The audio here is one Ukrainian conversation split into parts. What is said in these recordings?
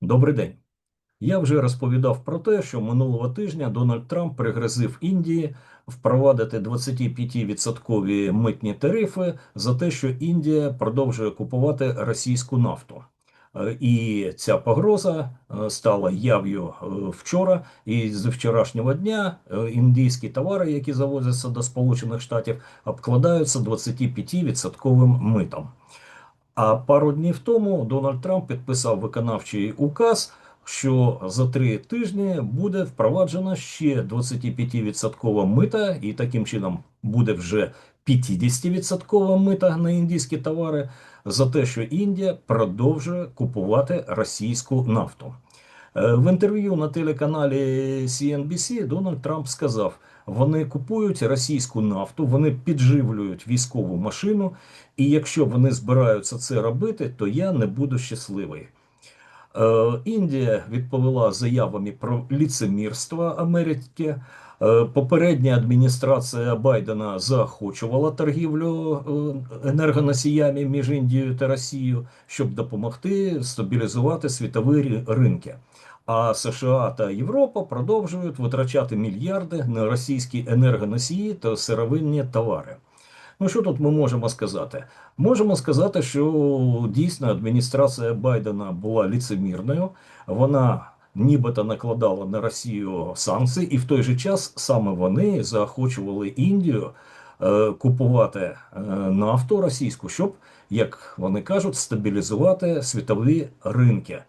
Добрий день. Я вже розповідав про те, що минулого тижня Дональд Трамп пригрозив Індії впровадити 25% митні тарифи за те, що Індія продовжує купувати російську нафту. Е, І ця погроза е, стала яв'ю е, вчора. І з вчорашнього дня індійські товари, які завозяться до Сполучених Штатів, обкладаються 25% митом. А пару днів тому Дональд Трамп підписав виконавчий указ, що за три тижні буде впроваджено ще 25% мита, і таким чином буде вже 50% мита на індійські товари за те, що Індія продовжує купувати російську нафту. Е, В інтерв'ю на телеканалі CNBC Дональд Трамп сказав: вони купують російську нафту, вони підживлюють військову машину, і якщо вони збираються це робити, то я не буду щасливий. Е, Індія відповіла заявами про ліцемірство Америки. Е, Попередня адміністрація Байдена заохочувала торгівлю е, енергоносіями між Індією та Росією, щоб допомогти стабілізувати світові ринки. А США та Європа продовжують витрачати мільярди на російські енергоносії та сировинні товари. Ну що тут ми можемо сказати? Можемо сказати, що дійсно адміністрація Байдена була ліцемірною. Вона нібито накладала на Росію санкції, і в той же час саме вони заохочували Індію е, купувати е, нафту російську, щоб, як вони кажуть, стабілізувати світові ринки.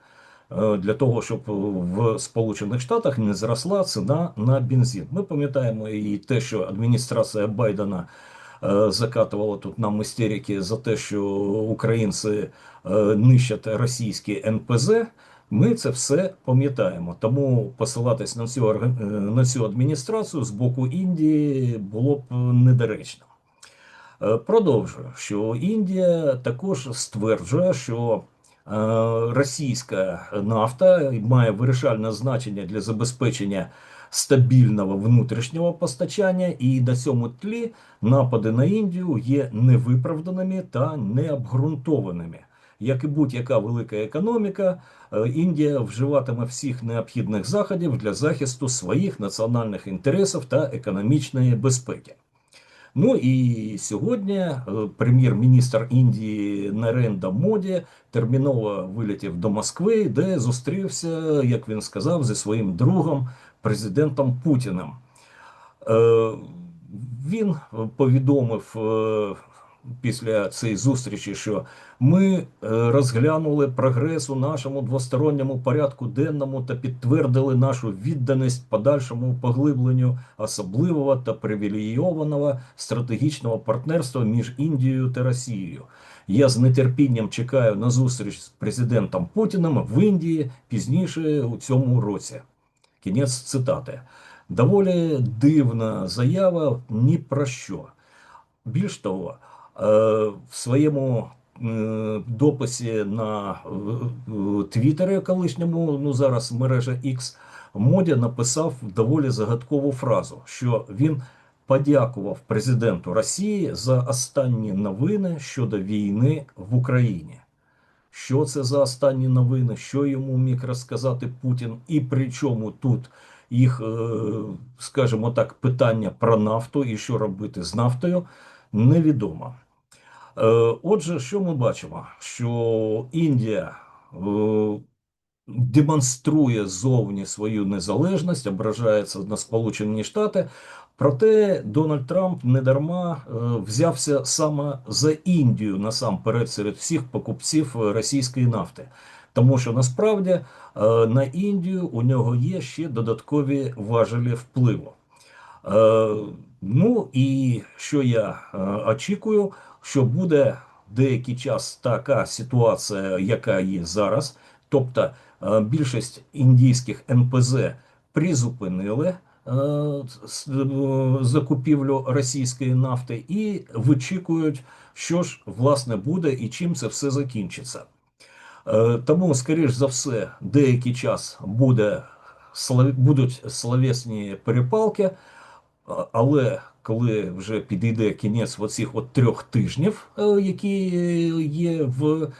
е, Для того щоб в Сполучених Штатах не зросла ціна на бензин. Ми пам'ятаємо і те, що адміністрація Байдена закатувала тут нам істерики за те, що українці е, нищать російські НПЗ. Ми це все пам'ятаємо. Тому посилатись на цю, е, на цю адміністрацію з боку Індії було б недоречно. Е, Продовжую, що Індія також стверджує, що е, російська нафта має вирішальне значення для забезпечення стабільного внутрішнього постачання, і на цьому тлі напади на Індію є невиправданими та необґрунтованими. Як і будь-яка велика економіка, е, Індія вживатиме всіх необхідних заходів для захисту своїх національних інтересів та економічної безпеки. Ну і сьогодні е, прем'єр-міністр Індії Наренда Моді терміново вилетів до Москви, де зустрівся, як він сказав, зі своїм другом, президентом Путіним. Е, Він повідомив е, після цієї зустрічі, що ми е, розглянули прогрес у нашому двосторонньому порядку денному та підтвердили нашу відданість подальшому поглибленню особливого та привілейованого стратегічного партнерства між Індією та Росією. Я з нетерпінням чекаю на зустріч з президентом Путіним в Індії пізніше у цьому році. Кінець цитати. Доволі дивна заява ні про що. Більш того, е, в своєму дописі на е, Твіттері колишньому, ну зараз мережа X, Моді написав доволі загадкову фразу, що він подякував президенту Росії за останні новини щодо війни в Україні. Що це за останні новини? Що йому міг розказати Путін? І при чому тут їх, е, скажімо так, питання про нафту і що робити з нафтою, невідомо. Е, Отже, що ми бачимо? Що Індія е, демонструє зовні свою незалежність, ображається на Сполучені Штати. Проте Дональд Трамп недарма е, взявся саме за Індію насамперед серед всіх покупців е, російської нафти. Тому що насправді е, на Індію у нього є ще додаткові важелі впливу. Ну і що я очікую, що буде деякий час така ситуація, яка є зараз. Тобто більшість індійських НПЗ призупинили закупівлю російської нафти і вичікують, що ж власне буде і чим це все закінчиться. Е, Тому, скоріш за все, деякий час буде, будуть словесні перепалки, але коли вже підійде кінець оцих от трьох тижнів, е, які є в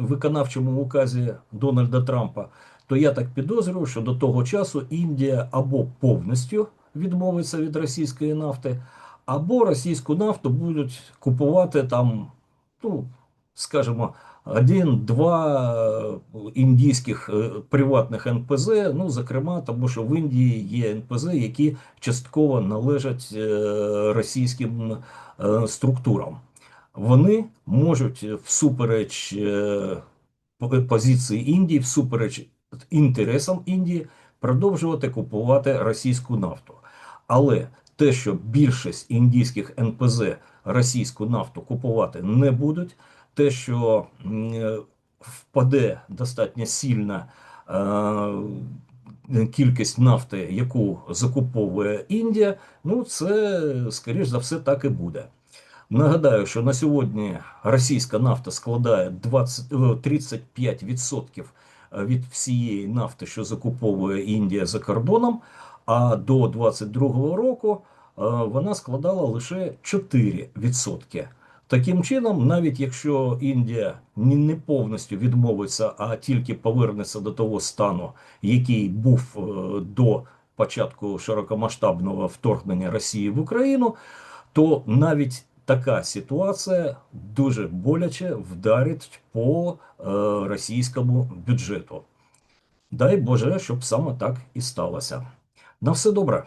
виконавчому указі Дональда Трампа, то я так підозрюю, що до того часу Індія або повністю відмовиться від російської нафти, або російську нафту будуть купувати там, ну, скажімо, один-два індійських е, приватних НПЗ, ну, зокрема, тому що в Індії є НПЗ, які частково належать е, російським е, структурам. Вони можуть всупереч е, позиції Індії, всупереч інтересам Індії, продовжувати купувати російську нафту. Але те, що більшість індійських НПЗ російську нафту купувати не будуть, те, що е, впаде достатньо сильна е, кількість нафти, яку закуповує Індія, ну це, скоріш за все, так і буде. Нагадаю, що на сьогодні російська нафта складає 20, е, 35% від всієї нафти, що закуповує Індія за кордоном, а до 2022 року е, вона складала лише 4%. Таким чином, навіть якщо Індія не повністю відмовиться, а тільки повернеться до того стану, який був е, до початку широкомасштабного вторгнення Росії в Україну, то навіть така ситуація дуже боляче вдарить по е, російському бюджету. Дай Боже, щоб саме так і сталося. На все добре.